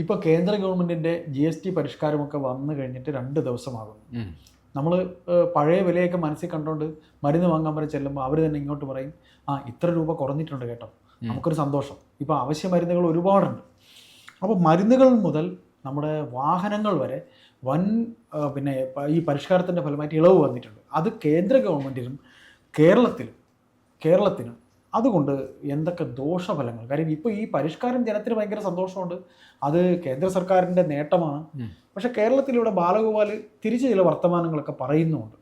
ഇപ്പോൾ കേന്ദ്ര ഗവൺമെന്റിന്റെ ജി എസ് ടി പരിഷ്കാരമൊക്കെ വന്നു കഴിഞ്ഞിട്ട് രണ്ട് ദിവസമാകുന്നു. നമ്മൾ പഴയ വിലയൊക്കെ മനസ്സിൽ കണ്ടുകൊണ്ട് മരുന്ന് വാങ്ങാൻ വരെ ചെല്ലുമ്പോൾ അവർ തന്നെ ഇങ്ങോട്ട് പറയും ആ ഇത്ര രൂപ കുറഞ്ഞിട്ടുണ്ട് കേട്ടോ. നമുക്കൊരു സന്തോഷം. ഇപ്പോൾ അവശ്യ മരുന്നുകൾ ഒരുപാടുണ്ട്. അപ്പോൾ മരുന്നുകൾ മുതൽ നമ്മുടെ വാഹനങ്ങൾ വരെ വൻ പിന്നെ ഈ പരിഷ്കാരത്തിന്റെ ഫലമായിട്ട് ഇളവ് വന്നിട്ടുണ്ട്. അത് കേന്ദ്ര ഗവൺമെന്റിനും കേരളത്തിലും കേരളത്തിനും അതുകൊണ്ട് എന്തൊക്കെ ദോഷഫലങ്ങൾ? കാര്യം ഇപ്പോൾ ഈ പരിഷ്കാരം ജനത്തിന് ഭയങ്കര സന്തോഷമുണ്ട്. അത് കേന്ദ്ര സർക്കാരിന്റെ നേട്ടമാണ്. പക്ഷെ കേരളത്തിലൂടെ ബാലഗോപാൽ തിരിച്ച് ചില വർത്തമാനങ്ങളൊക്കെ പറയുന്നുണ്ട്.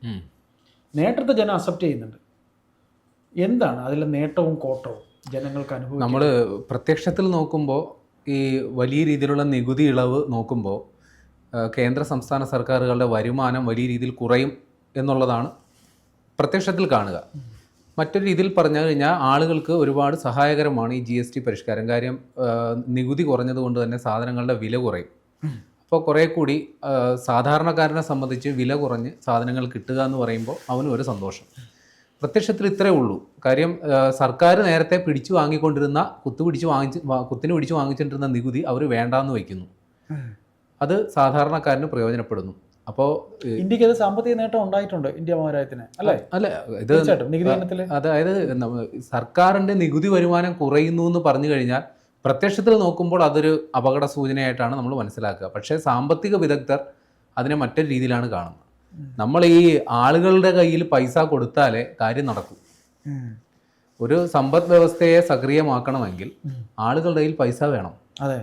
നേട്ടത്തെ ജനം അക്സെപ്റ്റ് ചെയ്യുന്നുണ്ട്. എന്താണ് അതിലെ നേട്ടവും കോട്ടവും ജനങ്ങൾക്ക് അനുഭവം നമ്മൾ പ്രത്യക്ഷത്തിൽ നോക്കുമ്പോൾ ഈ വലിയ രീതിയിലുള്ള നികുതി ഇളവ് നോക്കുമ്പോൾ കേന്ദ്ര സംസ്ഥാന സർക്കാരുകളുടെ വരുമാനം വലിയ രീതിയിൽ കുറയും എന്നുള്ളതാണ് പ്രത്യക്ഷത്തിൽ കാണുക. മറ്റൊരു രീതിയിൽ പറഞ്ഞു കഴിഞ്ഞാൽ ആളുകൾക്ക് ഒരുപാട് സഹായകരമാണ് ഈ ജി എസ് ടി പരിഷ്കാരം. കാര്യം നികുതി കുറഞ്ഞതുകൊണ്ട് തന്നെ സാധനങ്ങളുടെ വില കുറയും. അപ്പോൾ കുറേ കൂടി സാധാരണക്കാരനെ സംബന്ധിച്ച് വില കുറഞ്ഞ് സാധനങ്ങൾ കിട്ടുക എന്ന് പറയുമ്പോൾ അവനും ഒരു സന്തോഷം. പ്രത്യക്ഷത്തിൽ ഇത്രേ ഉള്ളൂ. കാര്യം സർക്കാർ നേരത്തെ പിടിച്ചു വാങ്ങിക്കൊണ്ടിരുന്ന കുത്തു പിടിച്ച് വാങ്ങിച്ച് കുത്തിന് പിടിച്ച് വാങ്ങിച്ചിട്ടിരുന്ന നികുതി അവർ വേണ്ടാന്ന് വയ്ക്കുന്നു. അത് സാധാരണക്കാരന് പ്രയോജനപ്പെടുന്നു. അപ്പോൾ ഇന്ത്യയ്ക്ക് അത് സാമ്പത്തിക നേട്ടം ഉണ്ടായിട്ടുണ്ട് ഇന്ത്യ മഹാരാജ്യത്തിന് അല്ലേ? അല്ല ഇത് നികുതി അതായത് സർക്കാരിന്റെ നികുതി വരുമാനം കുറയുന്നു എന്ന് പറഞ്ഞു കഴിഞ്ഞാൽ പ്രത്യക്ഷത്തിൽ നോക്കുമ്പോൾ അതൊരു അപകട സൂചനയായിട്ടാണ് നമ്മൾ മനസ്സിലാക്കുക. പക്ഷേ സാമ്പത്തിക വിദഗ്ധർ അതിനെ മറ്റൊരു രീതിയിലാണ് കാണുന്നത്. നമ്മൾ ഈ ആളുകളുടെ കയ്യിൽ പൈസ കൊടുത്താലേ കാര്യം നടക്കൂ. ഒരു സമ്പദ് വ്യവസ്ഥയെ സക്രിയമാക്കണമെങ്കിൽ ആളുകളുടെ കയ്യിൽ പൈസ വേണം. അതെ.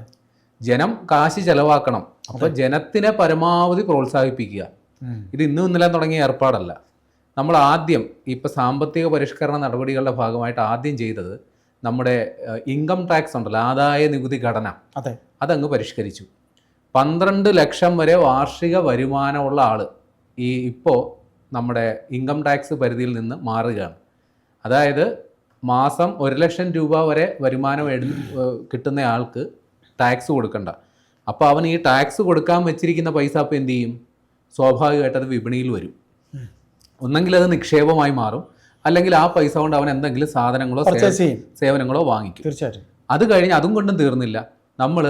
ജനം കാശ് ചെലവാക്കണം. അപ്പൊ ജനത്തിനെ പരമാവധി പ്രോത്സാഹിപ്പിക്കുക. ഇത് ഇന്നും ഇന്നലെ തുടങ്ങിയ ഏർപ്പാടല്ല. നമ്മൾ ആദ്യം ഇപ്പൊ സാമ്പത്തിക പരിഷ്കരണ നടപടികളുടെ ഭാഗമായിട്ട് ആദ്യം ചെയ്തത് നമ്മുടെ ഇൻകം ടാക്സ് ഉണ്ടല്ലോ ആദായ നികുതി ഘടന. അതെ. അതങ്ങ് പരിഷ്കരിച്ചു. പന്ത്രണ്ട് ലക്ഷം വരെ വാർഷിക വരുമാനമുള്ള ആൾ ഈ ഇപ്പോൾ നമ്മുടെ ഇൻകം ടാക്സ് പരിധിയിൽ നിന്ന് മാറുകയാണ്. അതായത് മാസം ഒരു ലക്ഷം രൂപ വരെ വരുമാനം കിട്ടുന്ന ആൾക്ക് ടാക്സ് കൊടുക്കണ്ട. അപ്പോൾ അവൻ ഈ ടാക്സ് കൊടുക്കാൻ വെച്ചിരിക്കുന്ന പൈസ അപ്പോൾ എന്ത് ചെയ്യും? സ്വാഭാവികമായിട്ട് അത് വിപണിയിൽ വരും. ഒന്നെങ്കിൽ അത് നിക്ഷേപമായി മാറും. അല്ലെങ്കിൽ ആ പൈസ കൊണ്ട് അവൻ എന്തെങ്കിലും സാധനങ്ങളോ സേവനങ്ങളോ വാങ്ങിക്കും. തീർച്ചയായിട്ടും. അത് കഴിഞ്ഞ് അതും കൊണ്ടും തീർന്നില്ല. നമ്മൾ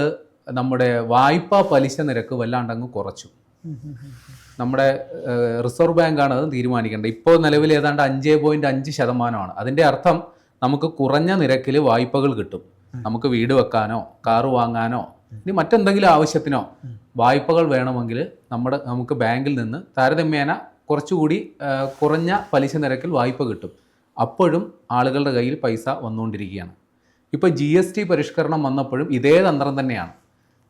നമ്മുടെ വായ്പാ പലിശ നിരക്ക് വല്ലാണ്ടങ്ങ് കുറച്ചു. നമ്മുടെ റിസർവ് ബാങ്കാണ് അത് തീരുമാനിക്കേണ്ടത്. ഇപ്പോൾ നിലവിൽ ഏതാണ്ട് അഞ്ച് പോയിന്റ് അഞ്ച് ശതമാനമാണ്. അതിന്റെ അർത്ഥം നമുക്ക് കുറഞ്ഞ നിരക്കിൽ വായ്പകൾ കിട്ടും. നമുക്ക് വീട് വെക്കാനോ കാറ് വാങ്ങാനോ ഇനി മറ്റെന്തെങ്കിലും ആവശ്യത്തിനോ വായ്പകൾ വേണമെങ്കിൽ നമ്മുടെ നമുക്ക് ബാങ്കിൽ നിന്ന് താരതമ്യേന കുറച്ചുകൂടി കുറഞ്ഞ പലിശ നിരക്കിൽ വായ്പ കിട്ടും. അപ്പോഴും ആളുകളുടെ കയ്യിൽ പൈസ വന്നുകൊണ്ടിരിക്കുകയാണ്. ഇപ്പോൾ ജി എസ് ടി പരിഷ്കരണം വന്നപ്പോഴും ഇതേ തന്ത്രം തന്നെയാണ്.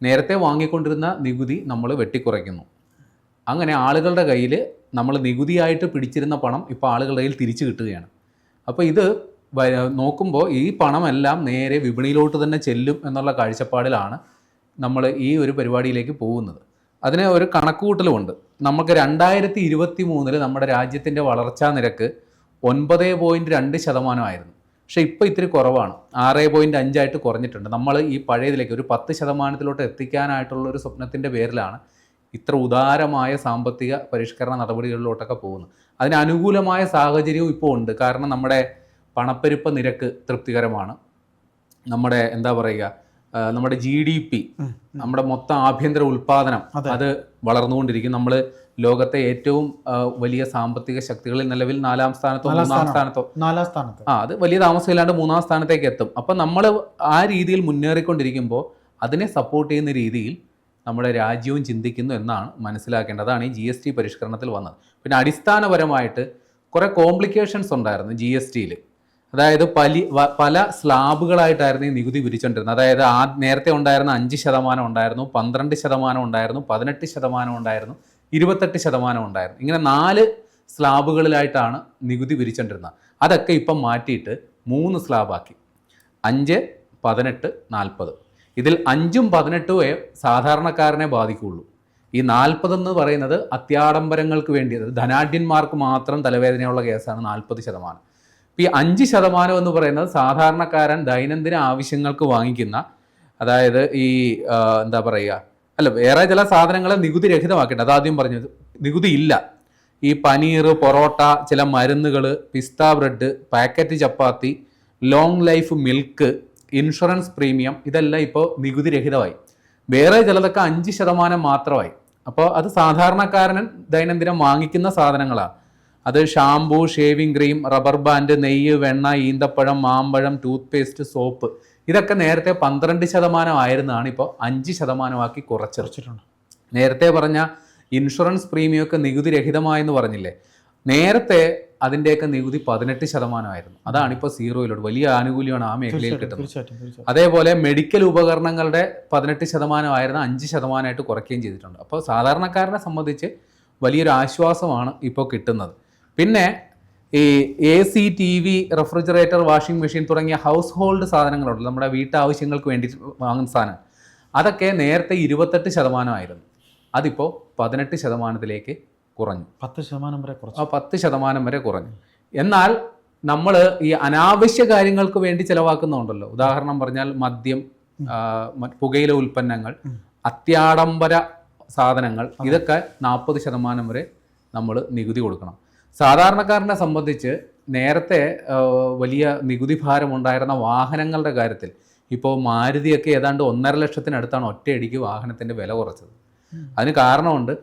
നേരത്തെ വാങ്ങിക്കൊണ്ടിരുന്ന നികുതി നമ്മൾ വെട്ടിക്കുറയ്ക്കുന്നു. അങ്ങനെ ആളുകളുടെ കയ്യിൽ നമ്മൾ നികുതിയായിട്ട് പിടിച്ചിരുന്ന പണം ഇപ്പോൾ ആളുകളുടെ കയ്യിൽ തിരിച്ചു കിട്ടുകയാണ്. അപ്പോൾ ഇത് നോക്കുമ്പോൾ ഈ പണമെല്ലാം നേരെ വിപണിയിലോട്ട് തന്നെ ചെല്ലും എന്നുള്ള കാഴ്ചപ്പാടിലാണ് നമ്മൾ ഈ ഒരു പരിപാടിയിലേക്ക് പോകുന്നത്. അതിന് ഒരു കണക്കുകൂട്ടലുമുണ്ട്. നമുക്ക് രണ്ടായിരത്തി ഇരുപത്തി മൂന്നിൽ നമ്മുടെ രാജ്യത്തിന്റെ വളർച്ചാ നിരക്ക് ഒൻപത് പോയിന്റ് രണ്ട് ശതമാനമായിരുന്നു പക്ഷേ ഇപ്പോൾ ഇത്തിരി കുറവാണ്. ആറ് പോയിന്റ് അഞ്ചായിട്ട് കുറഞ്ഞിട്ടുണ്ട്. നമ്മൾ ഈ പഴയതിലേക്ക് ഒരു പത്ത് ശതമാനത്തിലോട്ട് എത്തിക്കാനായിട്ടുള്ള ഒരു സ്വപ്നത്തിന്റെ പേരിലാണ് ഇത്ര ഉദാരമായ സാമ്പത്തിക പരിഷ്കരണ നടപടികളിലോട്ടൊക്കെ പോകുന്നത്. അതിന് അനുകൂലമായ സാഹചര്യവും ഇപ്പോൾ ഉണ്ട്. കാരണം നമ്മുടെ പണപ്പെരുപ്പ നിരക്ക് തൃപ്തികരമാണ്. നമ്മുടെ എന്താ പറയുക നമ്മുടെ ജി ഡി പി നമ്മുടെ മൊത്തം ആഭ്യന്തര ഉൽപാദനം അത്. വളർന്നുകൊണ്ടിരിക്കും. നമ്മൾ ലോകത്തെ ഏറ്റവും വലിയ സാമ്പത്തിക ശക്തികളിൽ നിലവിൽ നാലാം സ്ഥാനത്തോ മൂന്നാം സ്ഥാനത്തോ നാലാം സ്ഥാനത്ത്. ആ അത് വലിയ താമസമില്ലാണ്ട് മൂന്നാം സ്ഥാനത്തേക്ക് എത്തും. അപ്പം നമ്മൾ ആ രീതിയിൽ മുന്നേറിക്കൊണ്ടിരിക്കുമ്പോൾ അതിനെ സപ്പോർട്ട് ചെയ്യുന്ന രീതിയിൽ നമ്മുടെ രാജ്യവും ചിന്തിക്കുന്നു എന്നാണ് മനസ്സിലാക്കേണ്ടത്. അതാണ് ഈ ജി എസ് ടി പരിഷ്കരണത്തിൽ വന്നത്. പിന്നെ അടിസ്ഥാനപരമായിട്ട് കുറേ കോംപ്ലിക്കേഷൻസ് ഉണ്ടായിരുന്നു ജി എസ് ടിയിൽ അതായത് പലി പല സ്ലാബുകളായിട്ടായിരുന്നു ഈ നികുതി പിരിച്ചുകൊണ്ടിരുന്നത് അതായത് ആ നേരത്തെ ഉണ്ടായിരുന്ന അഞ്ച് ശതമാനം ഉണ്ടായിരുന്നു പന്ത്രണ്ട് ശതമാനം ഉണ്ടായിരുന്നു പതിനെട്ട് ശതമാനം ഉണ്ടായിരുന്നു ഇരുപത്തെട്ട് ശതമാനം ഉണ്ടായിരുന്നു. ഇങ്ങനെ നാല് സ്ലാബുകളിലായിട്ടാണ് നികുതി പിരിച്ചുകൊണ്ടിരുന്നത് അതൊക്കെ ഇപ്പം മാറ്റിയിട്ട് മൂന്ന് സ്ലാബാക്കി. അഞ്ച് പതിനെട്ട് നാൽപ്പത്. ഇതിൽ അഞ്ചും പതിനെട്ടുമേ സാധാരണക്കാരനെ ബാധിക്കുകയുള്ളൂ. ഈ നാൽപ്പതെന്ന് പറയുന്നത് അത്യാഡംബരങ്ങൾക്ക് വേണ്ടി ധനാഢ്യന്മാർക്ക് മാത്രം തലവേദനയുള്ള കേസാണ് നാൽപ്പത് ശതമാനം. ഈ അഞ്ച് ശതമാനം എന്ന് പറയുന്നത് സാധാരണക്കാരൻ ദൈനംദിന ആവശ്യങ്ങൾക്ക് വാങ്ങിക്കുന്ന അതായത് ഈ എന്താ പറയുക അല്ല വേറെ ചില സാധനങ്ങളെ നികുതി രഹിതമാക്കേണ്ട അതാദ്യം പറഞ്ഞത് നികുതി ഇല്ല. ഈ പനീർ പൊറോട്ട ചില മരുന്നുകൾ പിസ്ത bread packet chapati long life milk insurance premium ഇതെല്ലാം ഇപ്പോൾ നികുതി രഹിതമായി വേറെ ചിലതൊക്കെ അഞ്ച് ശതമാനം മാത്രമായി. അപ്പോൾ അത് സാധാരണക്കാരൻ ദൈനംദിനം വാങ്ങിക്കുന്ന സാധനങ്ങളാണ്. അത് shampoo shaving cream rubber band നെയ്യ് വെണ്ണ ഈന്തപ്പഴം മാമ്പഴം ടൂത്ത് പേസ്റ്റ് സോപ്പ്. ഇതൊക്കെ നേരത്തെ പന്ത്രണ്ട് ശതമാനം ആയിരുന്നതാണ് ഇപ്പോൾ അഞ്ച് ശതമാനമാക്കി കുറച്ചിറച്ചിട്ടുണ്ട് നേരത്തെ പറഞ്ഞ ഇൻഷുറൻസ് പ്രീമിയം ഒക്കെ നികുതി രഹിതമായെന്ന് പറഞ്ഞില്ലേ? നേരത്തെ അതിന്റെയൊക്കെ നികുതി പതിനെട്ട് ശതമാനമായിരുന്നു. അതാണ് ഇപ്പോൾ സീറോയിലോട്ട് വലിയ ആനുകൂല്യമാണ് ആ മേഖലയിൽ കിട്ടുന്നത്. അതേപോലെ മെഡിക്കൽ ഉപകരണങ്ങളുടെ പതിനെട്ട് ശതമാനമായിരുന്ന അഞ്ച് ശതമാനമായിട്ട് കുറയ്ക്കുകയും ചെയ്തിട്ടുണ്ട്. അപ്പോൾ സാധാരണക്കാരനെ സംബന്ധിച്ച് വലിയൊരു ആശ്വാസമാണ് ഇപ്പോൾ കിട്ടുന്നത്. പിന്നെ ഈ AC TV refrigerator washing machine തുടങ്ങിയ ഹൗസ് ഹോൾഡ് സാധനങ്ങളുണ്ട്. നമ്മുടെ വീട്ടാവശ്യങ്ങൾക്ക് വേണ്ടി വാങ്ങുന്ന സാധനം. അതൊക്കെ നേരത്തെ ഇരുപത്തെട്ട് ശതമാനമായിരുന്നു. അതിപ്പോൾ പതിനെട്ട് ശതമാനത്തിലേക്ക് കുറഞ്ഞു. പത്ത് ശതമാനം വരെ കുറഞ്ഞു ആ പത്ത് ശതമാനം വരെ കുറഞ്ഞു. എന്നാൽ നമ്മൾ ഈ അനാവശ്യ കാര്യങ്ങൾക്ക് വേണ്ടി ചിലവാക്കുന്നുണ്ടല്ലോ. ഉദാഹരണം പറഞ്ഞാൽ മദ്യം പുകയില ഉൽപ്പന്നങ്ങൾ. അത്യാഡംബര സാധനങ്ങൾ ഇതൊക്കെ നാൽപ്പത് ശതമാനം വരെ നമ്മൾ നികുതി കൊടുക്കണം. സാധാരണക്കാരനെ സംബന്ധിച്ച് നേരത്തെ വലിയ നികുതി ഭാരം ഉണ്ടായിരുന്ന വാഹനങ്ങളുടെ കാര്യത്തിൽ ഇപ്പോൾ മാരുതിയൊക്കെ ഏതാണ്ട് ഒന്നര ലക്ഷത്തിനടുത്താണ് ഒറ്റയടിക്ക് വാഹനത്തിന്റെ വില കുറച്ചത്. അതിന് കാരണമുണ്ട്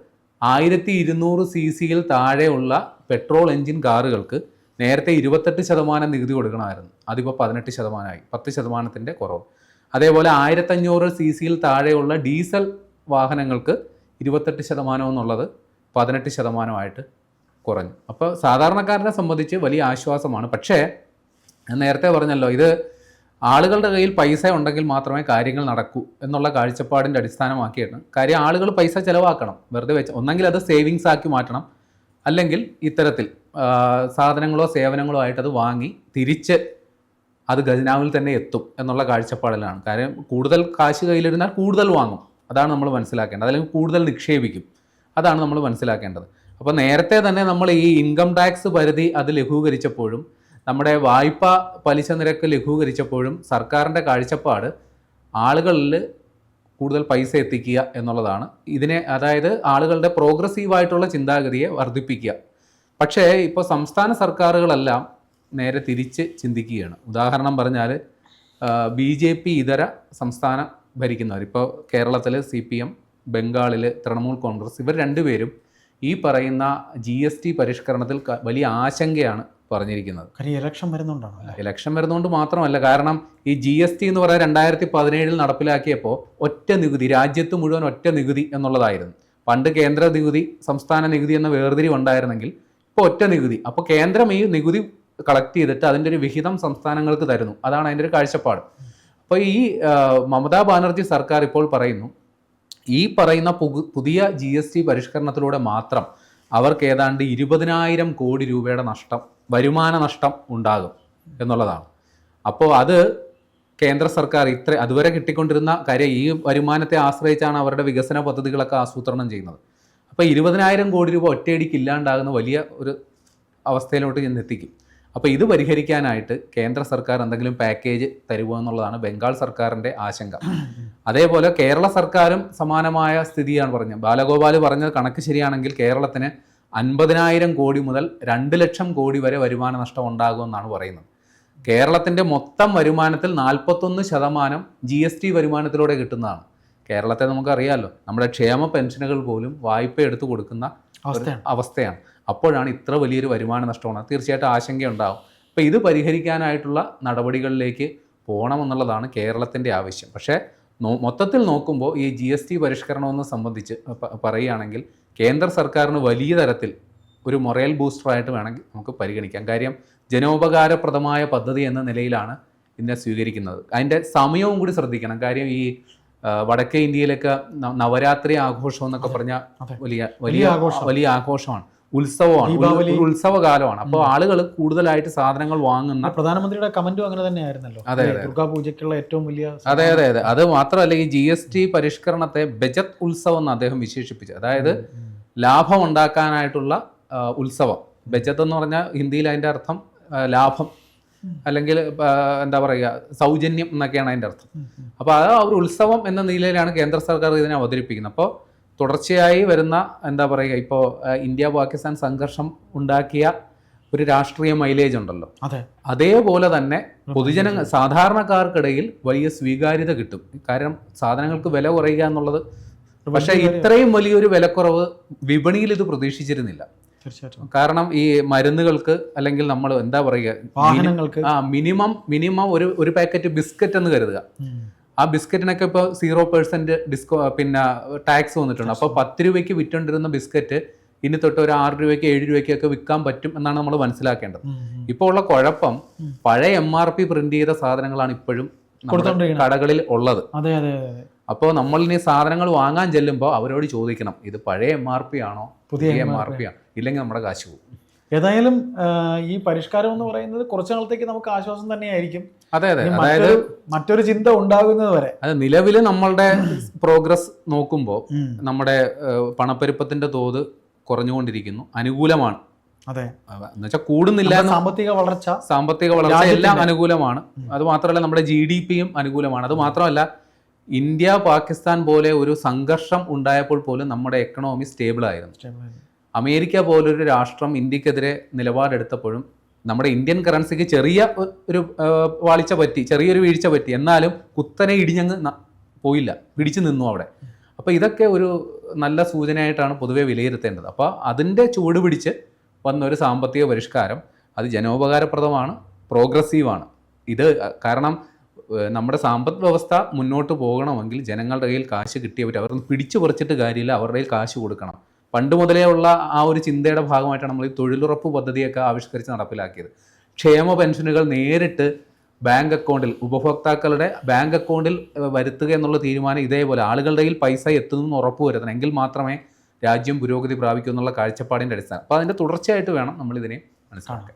ആയിരത്തി ഇരുന്നൂറ് സി സിയിൽ താഴെയുള്ള പെട്രോൾ എൻജിൻ കാറുകൾക്ക് നേരത്തെ ഇരുപത്തെട്ട് ശതമാനം നികുതി കൊടുക്കണമായിരുന്നു. അതിപ്പോൾ പതിനെട്ട് ശതമാനമായി പത്ത് ശതമാനത്തിന്റെ കുറവ്. അതേപോലെ ആയിരത്തഞ്ഞൂറ് സി സിയിൽ താഴെയുള്ള ഡീസൽ വാഹനങ്ങൾക്ക് ഇരുപത്തെട്ട് ശതമാനം എന്നുള്ളത് പതിനെട്ട് ശതമാനമായിട്ട് കുറഞ്ഞു. അപ്പോൾ സാധാരണക്കാരനെ സംബന്ധിച്ച് വലിയ ആശ്വാസമാണ്. പക്ഷേ നേരത്തെ പറഞ്ഞല്ലോ ഇത് ആളുകളുടെ കയ്യിൽ പൈസ ഉണ്ടെങ്കിൽ മാത്രമേ കാര്യങ്ങൾ നടക്കൂ എന്നുള്ള കാഴ്ചപ്പാടിന്റെ അടിസ്ഥാനമാക്കിയാണ്. കാര്യം ആളുകൾ പൈസ ചിലവാക്കണം. വെറുതെ വെച്ച് ഒന്നെങ്കിൽ അത് സേവിങ്സ് ആക്കി മാറ്റണം. അല്ലെങ്കിൽ ഇത്തരത്തിൽ സാധനങ്ങളോ സേവനങ്ങളോ ആയിട്ട് അത് വാങ്ങി തിരിച്ച് അത് ഖജനാവിൽ തന്നെ എത്തും എന്നുള്ള കാഴ്ചപ്പാടിലാണ്. കാര്യം കൂടുതൽ കാശ് കയ്യിലിരുന്നാൽ കൂടുതൽ വാങ്ങും. അതാണ് നമ്മൾ മനസ്സിലാക്കേണ്ടത്. അല്ലെങ്കിൽ കൂടുതൽ നിക്ഷേപിക്കും. അതാണ് നമ്മൾ മനസ്സിലാക്കേണ്ടത്. അപ്പോൾ നേരത്തെ തന്നെ നമ്മൾ ഈ ഇൻകം ടാക്സ് പരിധി അത് ലഘൂകരിച്ചപ്പോഴും നമ്മുടെ വായ്പ പലിശ നിരക്ക് ലഘൂകരിച്ചപ്പോഴും സർക്കാരിന്റെ കാഴ്ചപ്പാട് ആളുകളിൽ കൂടുതൽ പൈസ എത്തിക്കുക എന്നുള്ളതാണ്. ഇതിനെ അതായത് ആളുകളുടെ പ്രോഗ്രസീവായിട്ടുള്ള ചിന്താഗതിയെ വർദ്ധിപ്പിക്കുക. പക്ഷേ ഇപ്പോൾ സംസ്ഥാന സർക്കാരുകളെല്ലാം നേരെ തിരിച്ച് ചിന്തിക്കുകയാണ്. ഉദാഹരണം പറഞ്ഞാൽ ബി ജെ പി ഇതര സംസ്ഥാനം ഭരിക്കുന്നവർ ഇപ്പോൾ കേരളത്തിൽ സി പി എം ബംഗാളിൽ തൃണമൂൽ കോൺഗ്രസ് ഇവർ രണ്ടുപേരും ഈ പറയുന്ന ജി എസ് ടി പരിഷ്കരണത്തിൽ വലിയ ആശങ്കയാണ് പറഞ്ഞിരിക്കുന്നത്. കാര്യം ഇലക്ഷൻ വരുന്നുണ്ടാണ് ഇലക്ഷൻ വരുന്നതുകൊണ്ട് മാത്രമല്ല കാരണം ഈ ജി എസ് ടി എന്ന് പറയുന്നത് രണ്ടായിരത്തി പതിനേഴിൽ നടപ്പിലാക്കിയപ്പോൾ ഒറ്റ നികുതി രാജ്യത്ത് മുഴുവൻ ഒറ്റ നികുതി എന്നുള്ളതായിരുന്നു. പണ്ട് കേന്ദ്ര നികുതി സംസ്ഥാന നികുതി എന്ന വേർതിരിവ് ഉണ്ടായിരുന്നെങ്കിൽ ഇപ്പോൾ ഒറ്റ നികുതി. അപ്പോൾ കേന്ദ്രം ഈ നികുതി കളക്ട് ചെയ്തിട്ട് അതിന്റെ ഒരു വിഹിതം സംസ്ഥാനങ്ങൾക്ക് തരുന്നു. അതാണ് അതിന്റെ ഒരു കാഴ്ചപ്പാട്. അപ്പോൾ ഈ മമതാ ബാനർജി സർക്കാർ ഇപ്പോൾ പറയുന്നു ഈ പറയുന്ന പുതിയ ജി എസ് ടി പരിഷ്കരണത്തിലൂടെ മാത്രം അവർക്ക് ഏതാണ്ട് ഇരുപതിനായിരം കോടി രൂപയുടെ നഷ്ടം വരുമാന നഷ്ടം ഉണ്ടാകും എന്നുള്ളതാണ്. അപ്പോൾ അത് കേന്ദ്ര സർക്കാർ ഇത്ര അതുവരെ കിട്ടിക്കൊണ്ടിരുന്ന കാര്യം ഈ വരുമാനത്തെ ആശ്രയിച്ചാണ് അവരുടെ വികസന പദ്ധതികളൊക്കെ ആസൂത്രണം ചെയ്യുന്നത്. അപ്പോൾ ഇരുപതിനായിരം കോടി രൂപ ഒറ്റയടിക്ക് ഇല്ലാണ്ടാകുന്ന വലിയ ഒരു അവസ്ഥയിലോട്ട് ഞാൻ എത്തിക്കും. അപ്പോൾ ഇത് പരിഹരിക്കാനായിട്ട് കേന്ദ്ര സർക്കാർ എന്തെങ്കിലും പാക്കേജ് തരുമോ എന്നുള്ളതാണ് ബംഗാൾ സർക്കാരിന്റെ ആശങ്ക. അതേപോലെ കേരള സർക്കാരും സമാനമായ സ്ഥിതിയാണ് പറഞ്ഞത്. ബാലഗോപാൽ പറഞ്ഞത് കണക്ക് ശരിയാണെങ്കിൽ കേരളത്തിന് അൻപതിനായിരം കോടി മുതൽ രണ്ട് ലക്ഷം കോടി വരെ വരുമാന നഷ്ടം ഉണ്ടാകുമെന്നാണ് പറയുന്നത്. കേരളത്തിന്റെ മൊത്തം വരുമാനത്തിൽ നാൽപ്പത്തൊന്ന് ശതമാനം ജി എസ് ടി വരുമാനത്തിലൂടെ കിട്ടുന്നതാണ്. കേരളത്തെ നമുക്കറിയാമല്ലോ നമ്മുടെ ക്ഷേമ പെൻഷനുകൾ പോലും വായ്പ എടുത്തു കൊടുക്കുന്ന അവസ്ഥയാണ്. അവസ്ഥയാണ്. അപ്പോഴാണ് ഇത്ര വലിയൊരു വരുമാന നഷ്ടമാണ്. തീർച്ചയായിട്ടും ആശങ്കയുണ്ടാകും അപ്പോൾ ഇത് പരിഹരിക്കാനായിട്ടുള്ള നടപടികളിലേക്ക് പോകണമെന്നുള്ളതാണ് കേരളത്തിന്റെ ആവശ്യം. പക്ഷേ മൊത്തത്തിൽ നോക്കുമ്പോൾ ഈ ജി എസ് ടി പരിഷ്കരണമെന്ന് സംബന്ധിച്ച് പറയുകയാണെങ്കിൽ കേന്ദ്ര സർക്കാരിന് വലിയ തരത്തിൽ ഒരു മൊറയൽ ബൂസ്റ്ററായിട്ട് വേണമെങ്കിൽ നമുക്ക് പരിഗണിക്കാം. കാര്യം ജനോപകാരപ്രദമായ പദ്ധതി എന്ന നിലയിലാണ് ഇതിനെ സ്വീകരിക്കുന്നത്. അതിന്റെ സമയവും കൂടി ശ്രദ്ധിക്കണം. കാര്യം ഈ വടക്കേ ഇന്ത്യയിലൊക്കെ നവരാത്രി ആഘോഷം എന്നൊക്കെ അതെ. പറഞ്ഞാൽ വലിയ വലിയ വലിയ ആഘോഷം. വലിയ ആഘോഷമാണ്. ഉത്സവമാണ്. ദീപാവലി. ഉത്സവകാലമാണ്. അപ്പോൾ ആളുകൾ കൂടുതലായിട്ട് സാധനങ്ങൾ വാങ്ങുന്ന പ്രധാനമന്ത്രിയുടെ കമന്റും അങ്ങനെ തന്നെയായിരുന്നല്ലോ. അതെ? ദുർഗാ പൂജയ്ക്കുള്ള ഏറ്റവും വലിയ അതെ അതെ അതെ. അത് മാത്രമല്ല ഈ ജി എസ് ടി പരിഷ്കരണത്തെ ബജറ്റ് ഉത്സവം എന്ന് അദ്ദേഹം വിശേഷിപ്പിച്ചു. അതായത് ലാഭം ഉണ്ടാക്കാനായിട്ടുള്ള ഉത്സവം. ബജറ്റ് എന്ന് പറഞ്ഞാൽ ഹിന്ദിയിൽ അതിന്റെ അർത്ഥം ലാഭം അല്ലെങ്കിൽ എന്താ പറയുക സൗജന്യം എന്നൊക്കെയാണ് അതിന്റെ അർത്ഥം. അപ്പോൾ അത് ഒരു ഉത്സവം എന്ന നിലയിലാണ് കേന്ദ്ര സർക്കാർ ഇതിനെ അവതരിപ്പിക്കുന്നത്. അപ്പോൾ തുടർച്ചയായി വരുന്ന എന്താ പറയുക ഇപ്പോൾ ഇന്ത്യ പാകിസ്ഥാൻ സംഘർഷം ഉണ്ടാക്കിയ ഒരു രാഷ്ട്രീയ മൈലേജ് ഉണ്ടല്ലോ. അതെ. അതേപോലെ തന്നെ പൊതുജന സാധാരണക്കാർക്കിടയിൽ വലിയ സ്വീകാര്യത കിട്ടും. കാരണം സാധനങ്ങൾക്ക് വില കുറയുക എന്നുള്ളത് പക്ഷേ ഇത്രയും വലിയൊരു വിലക്കുറവ് വിപണിയിൽ ഇത് പ്രതീക്ഷിച്ചിരുന്നില്ല. കാരണം ഈ മരുന്നുകൾക്ക് അല്ലെങ്കിൽ നമ്മൾ എന്താ പറയുക വാഹനങ്ങൾക്ക്. ആ മിനിമം മിനിമം ഒരു ഒരു പാക്കറ്റ് ബിസ്ക്കറ്റ് എന്ന് കരുതുക. ആ ബിസ്ക്കറ്റിനൊക്കെ ഇപ്പോൾ സീറോ പെർസെന്റ് ഡിസ്കോ പിന്നെ ടാക്സ് വന്നിട്ടുണ്ട്. അപ്പോൾ പത്ത് രൂപയ്ക്ക് വിറ്റുകൊണ്ടിരുന്ന ബിസ്ക്കറ്റ് ഇനി തൊട്ട് ഒരു ആറ് രൂപയ്ക്ക് ഏഴ് രൂപയ്ക്കൊക്കെ വിൽക്കാൻ പറ്റും എന്നാണ് നമ്മൾ മനസ്സിലാക്കേണ്ടത്. ഇപ്പോൾ ഉള്ള കുഴപ്പം പഴയ എം ആർ പി പ്രിന്റ് ചെയ്ത സാധനങ്ങളാണ് ഇപ്പോഴും കടകളിൽ ഉള്ളത്. അപ്പോൾ നമ്മൾ ഇനി സാധനങ്ങൾ വാങ്ങാൻ ചെല്ലുമ്പോൾ അവരോട് ചോദിക്കണം ഇത് പഴയ എം ആർ പി ആണോ? പുതിയ പുതിയ എം ആർ പി ആണോ ഇല്ലെങ്കിൽ നമ്മുടെ കാശ് പോകും ഏതായാലും ഈ പരിഷ്കാരം എന്ന് പറയുന്നത് കുറച്ചു നാളത്തേക്ക് നമുക്ക് ആശ്വാസം തന്നെയായിരിക്കും. അതെ അതെ. അതായത് മറ്റൊരു ചിന്ത ഉണ്ടാകുന്നത് വരെ. അത് നിലവിൽ നമ്മളുടെ പ്രോഗ്രസ് നോക്കുമ്പോൾ നമ്മുടെ പണപ്പെരുപ്പത്തിന്റെ തോത് കുറഞ്ഞുകൊണ്ടിരിക്കുന്നു. അനുകൂലമാണ്. അതെ. എന്നുവെച്ചാൽ കൂടുന്നില്ല സാമ്പത്തിക വളർച്ച സാമ്പത്തിക വളർച്ച എല്ലാം അനുകൂലമാണ്. അത് മാത്രമല്ല നമ്മുടെ ജി ഡി പിയും അനുകൂലമാണ്. അത് മാത്രമല്ല ഇന്ത്യ പാകിസ്ഥാൻ പോലെ ഒരു സംഘർഷം ഉണ്ടായപ്പോൾ പോലും നമ്മുടെ എക്കണോമി സ്റ്റേബിൾ ആയിരുന്നു. അമേരിക്ക പോലൊരു രാഷ്ട്രം ഇന്ത്യക്കെതിരെ നിലപാടെടുത്തപ്പോഴും നമ്മുടെ ഇന്ത്യൻ കറൻസിക്ക് ചെറിയ ഒരു വാളിച്ച പറ്റി ചെറിയൊരു വീഴ്ച പറ്റി. എന്നാലും കുത്തനെ ഇടിഞ്ഞങ്ങ് പോയില്ല. പിടിച്ചു നിന്നു അവിടെ. അപ്പോൾ ഇതൊക്കെ ഒരു നല്ല സൂചനയായിട്ടാണ് പൊതുവെ വിലയിരുത്തേണ്ടത്. അപ്പോൾ അതിന്റെ ചൂട് പിടിച്ച് വന്ന ഒരു സാമ്പത്തിക പരിഷ്കാരം അത് ജനോപകാരപ്രദമാണ് പ്രോഗ്രസീവാണ്. ഇത് കാരണം നമ്മുടെ സാമ്പത്ത് വ്യവസ്ഥ മുന്നോട്ട് പോകണമെങ്കിൽ ജനങ്ങളുടെ കയ്യിൽ കാശ് കിട്ടിയവർ അവർ പിടിച്ചു പറിച്ചിട്ട് കാര്യമില്ല അവരുടെ കയ്യിൽ കാശ് കൊടുക്കണം. പണ്ട് മുതലേ ഉള്ള ആ ഒരു ചിന്തയുടെ ഭാഗമായിട്ടാണ് നമ്മൾ ഈ തൊഴിലുറപ്പ് പദ്ധതിയൊക്കെ ആവിഷ്കരിച്ച് നടപ്പിലാക്കിയത്. ക്ഷേമ പെൻഷനുകൾ നേരിട്ട് ബാങ്ക് അക്കൗണ്ടിൽ ഉപഭോക്താക്കളുടെ ബാങ്ക് അക്കൗണ്ടിൽ വരുത്തുക എന്നുള്ള തീരുമാനം ഇതേപോലെ ആളുകളുടെ കയ്യിൽ പൈസ എത്തുന്നു ഉറപ്പുവരുത്തണം എങ്കിൽ മാത്രമേ രാജ്യം പുരോഗതി പ്രാപിക്കൂ എന്നുള്ള കാഴ്ചപ്പാടിന്റെ അടിസ്ഥാനം. അപ്പോൾ അതിന്റെ തുടർച്ചയായിട്ട് വേണം നമ്മളിതിനെ മനസ്സിലാക്കാൻ.